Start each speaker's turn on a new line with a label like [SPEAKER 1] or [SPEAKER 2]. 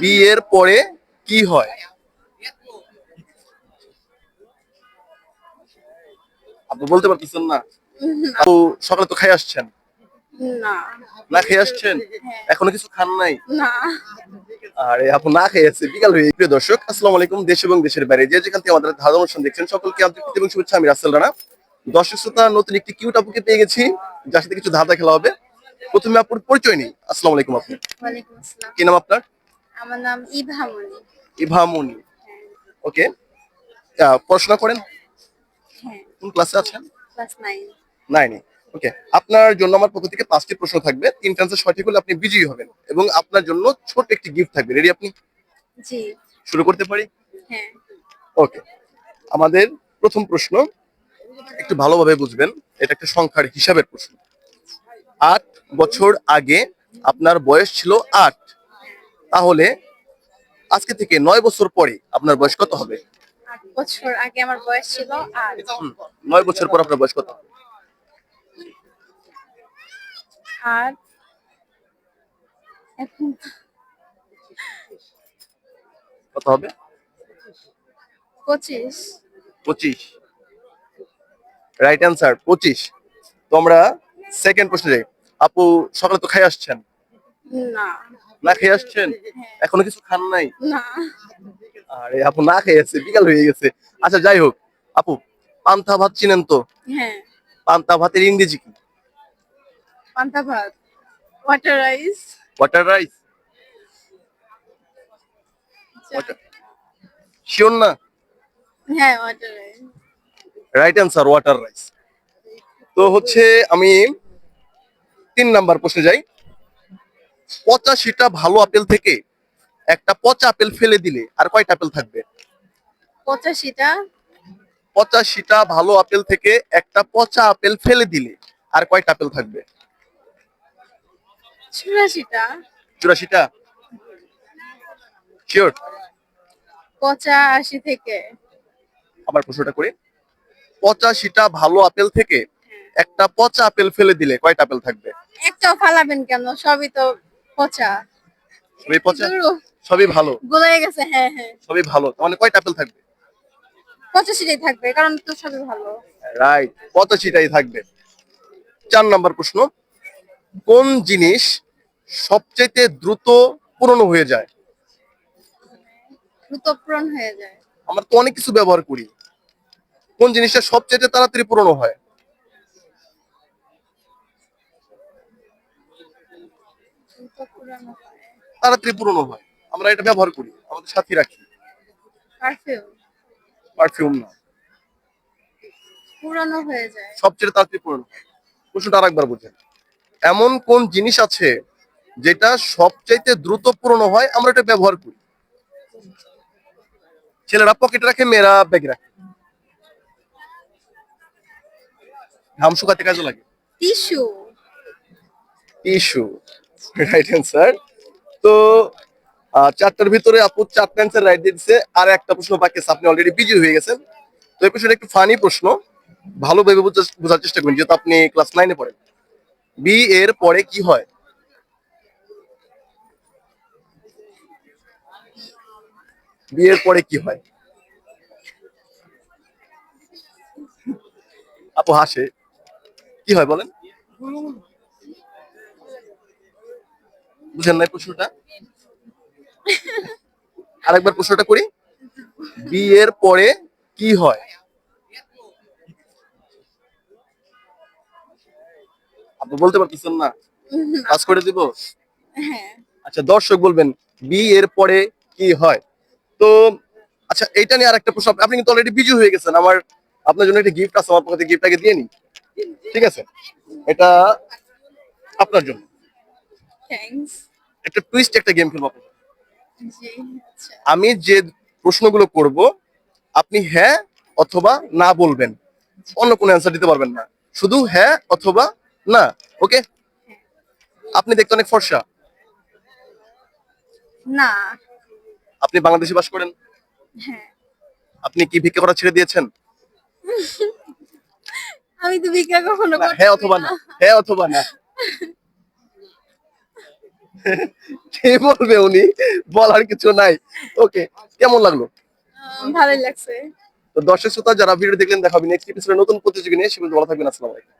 [SPEAKER 1] বিয়ের পরে কি হয়? আপনি বলতে পারতেছেন না। সকালে তো খাই আসছেন।
[SPEAKER 2] না।
[SPEAKER 1] খেয়ে আসছেন?
[SPEAKER 2] হ্যাঁ।
[SPEAKER 1] এখনও কিছু খান নাই? আরে আপু না খেয়ে আছে বিকাল হয়ে প্রিয় দর্শক আসসালামু আলাইকুম দেশ এবং দেশের বাইরে। যে যেখান থেকে আমাদের ধারণা অনুষ্ঠান দেখছেন সকলকে আন্তরিক এবং শুভেচ্ছা। আমি রাসেল রানা। দর্শক শ্রোতা নতুন একটি কিউট আপুকে পেয়ে গেছি যার সাথে কিছু ধাঁধা খেলা হবে। প্রথমে আপুর পরিচয় নেই। আসসালামু আলাইকুম আপু।
[SPEAKER 2] আসসালাম।
[SPEAKER 1] কি নাম আপনার?
[SPEAKER 2] আমার নাম ইভামনি
[SPEAKER 1] ইভামনি ওকে পড়াশোনা করেন?
[SPEAKER 2] হ্যাঁ।
[SPEAKER 1] কোন ক্লাসে আছেন?
[SPEAKER 2] ক্লাস নাইন
[SPEAKER 1] নাইনে ওকে আপনার জন্য আমার পক্ষ থেকে পাঁচটি প্রশ্ন থাকবে। তিনটা আনসার সঠিক হলে আপনি বিজয়ী হবেন এবং আপনার জন্য ছোট একটি গিফট থাকবে। রেডি আপনি?
[SPEAKER 2] জি।
[SPEAKER 1] শুরু করতে পারি?
[SPEAKER 2] হ্যাঁ।
[SPEAKER 1] ওকে আমাদের প্রথম প্রশ্ন একটু ভালোভাবে বুঝবেন এটা একটা সংখ্যার হিসাবের প্রশ্ন। আট বছর আগে আপনার বয়স ছিল আট। তাহলে আজকে থেকে নয় বছর পরে আপনার বয়স কত হবে?
[SPEAKER 2] বছর আগে আমার বয়স ছিল আট।
[SPEAKER 1] নয় বছর পর আপনার বয়স কত?
[SPEAKER 2] আর
[SPEAKER 1] কত হবে?
[SPEAKER 2] পঁচিশ।
[SPEAKER 1] পঁচিশ। রাইট অ্যান্সার পঁচিশ। তো আমরা সেকেন্ড প্রশ্নে যাই। আপু সকালে তো খাই আসছেন।
[SPEAKER 2] না।
[SPEAKER 1] না খেয়ে আসছেন?
[SPEAKER 2] হ্যাঁ।
[SPEAKER 1] এখনও কিছু খান নাই?
[SPEAKER 2] না।
[SPEAKER 1] আরে আপু না খেয়ে আছে বিকাল হয়ে গেছে। আচ্ছা যাই হোক। আপু পান্তা ভাত চিনেন তো?
[SPEAKER 2] হ্যাঁ।
[SPEAKER 1] পান্তা ভাতের ইংরেজি কি?
[SPEAKER 2] পান্তা ভাত। Water rice
[SPEAKER 1] water rice sure না?
[SPEAKER 2] হ্যাঁ water rice
[SPEAKER 1] right answer water rice তো হচ্ছে আমি তিন নাম্বার প্রশ্নে যাই। পঁচাশিটা ভালো আপেল থেকে একটা পচা আপেল ফেলে দিলে আর কয়টা আপেল থাকবে?
[SPEAKER 2] পঁচাশিটা
[SPEAKER 1] পঁচাশিটা ভালো আপেল থেকে একটা পচা আপেল ফেলে দিলে আর কয়টা আপেল থাকবে?
[SPEAKER 2] চুরাশিটা
[SPEAKER 1] চুরাশিটা শিওর
[SPEAKER 2] পঁচা আশি থেকে।
[SPEAKER 1] আবার প্রশ্নটা করি। পঁচাশিটা ভালো আপেল থেকে একটা পচা আপেল ফেলে দিলে কয়টা আপেল থাকবে?
[SPEAKER 2] একটাও ফালাবেন কেন? সবই তো পচা।
[SPEAKER 1] সবই পচা? সবই ভালো?
[SPEAKER 2] গলে গেছে হ্যাঁ হ্যাঁ।
[SPEAKER 1] সবই ভালো? তার মানে কয়টা আপেল থাকবে?
[SPEAKER 2] পঁচাশিটাই থাকবে কারণ তো সবই ভালো।
[SPEAKER 1] রাইট পঁচাশিটাই থাকবে। চার নাম্বার প্রশ্ন কোন জিনিস সবচেয়ে দ্রুত পুরনো হয়ে যায়?
[SPEAKER 2] দ্রুত পূরণ হয়ে যায়।
[SPEAKER 1] আমরা তো অনেক কিছু ব্যবহার করি। কোন জিনিসটা সবচেয়ে তাড়াতাড়ি পুরনো
[SPEAKER 2] পূরণ হয়?
[SPEAKER 1] তাড়াতাড়ি পুরনো হয়। আমরা এটা ব্যবহার করি আমাদের সাথে রাখি।
[SPEAKER 2] পারফিউম
[SPEAKER 1] না।
[SPEAKER 2] পুরনো হয়ে যায়।
[SPEAKER 1] সবচেয়ে তাড়াতাড়ি পুরনো। প্রশ্নটা আরেকবার বুঝেন। এমন কোন জিনিস আছে যেটা সবচাইতে দ্রুত পুরনো হয়? আমরা এটা ব্যবহার করি। ছেলেরা পকেটে রাখে মেয়েরা ব্যাগে রাখে। ঘাম শুকাতে কাজে লাগে।
[SPEAKER 2] টিস্যু
[SPEAKER 1] টিস্যু রাইট অ্যান্সার তো চারটার ভিতরে আপু চারটা অ্যান্সার রাইট দিয়েছে আর একটা প্রশ্ন বাকি আপনি অলরেডি বিজি হয়ে গেছেন। তো এই প্রশ্নটা একটু ফানি প্রশ্ন। ভালোভাবে বুঝা- বোঝার চেষ্টা করুন, যেহেতু আপনি ক্লাস নাইনে পড়েন। বি এর পরে কি হয়? বি এর পরে কি হয়? আপু হাসে। কি হয় বলেন? বুঝেন নাই প্রশ্নটা? আরেকবার প্রশ্নটা করি। বিয়ের পরে কি হয়? আপনি বলতে পারতেছেন না। পাস করে দিব?
[SPEAKER 2] হ্যাঁ।
[SPEAKER 1] আচ্ছা দর্শক বলবেন বি এর পরে কি হয়? তো আচ্ছা এইটা নিয়ে আরেকটা প্রশ্ন। আপনি কিন্তু অলরেডি বিজি হয়ে গেছেন। আমার আপনার জন্য একটা গিফট আছে আমার পক্ষ থেকে গিফটটাকে দিয়ে নি ঠিক আছে? এটা আপনার জন্য।
[SPEAKER 2] থ্যাঙ্কস
[SPEAKER 1] একটা টুইস্ট একটা গেম খেলব
[SPEAKER 2] আচ্ছা।
[SPEAKER 1] আমি যে প্রশ্নগুলো করব আপনি হ্যাঁ অথবা না বলবেন। অন্য কোনো অ্যান্সার দিতে পারবেন না। শুধু হ্যাঁ অথবা না ওকে? আপনি দেখতে অনেক ফর্সা।
[SPEAKER 2] না।
[SPEAKER 1] আপনি বাংলাদেশে বাস করেন?
[SPEAKER 2] হ্যাঁ।
[SPEAKER 1] আপনি কি ভিক্ষা করা ছেড়ে দিয়েছেন?
[SPEAKER 2] আমি তো ভিক্ষা কখনো
[SPEAKER 1] হ্যাঁ অথবা না। হ্যাঁ অথবা না। কি বলবে উনি? বলার কিছু নাই। ওকে কেমন লাগল?
[SPEAKER 2] ভালোই লাগছে।
[SPEAKER 1] তো দর্শক শ্রোতা যারা ভিডিও দেখলেন দেখাবি নেক্সট এপিসোডে নতুন প্রতিযোগী নিয়ে সেগুলো ভালো থাকবেন। আসসালামু আলাইকুম।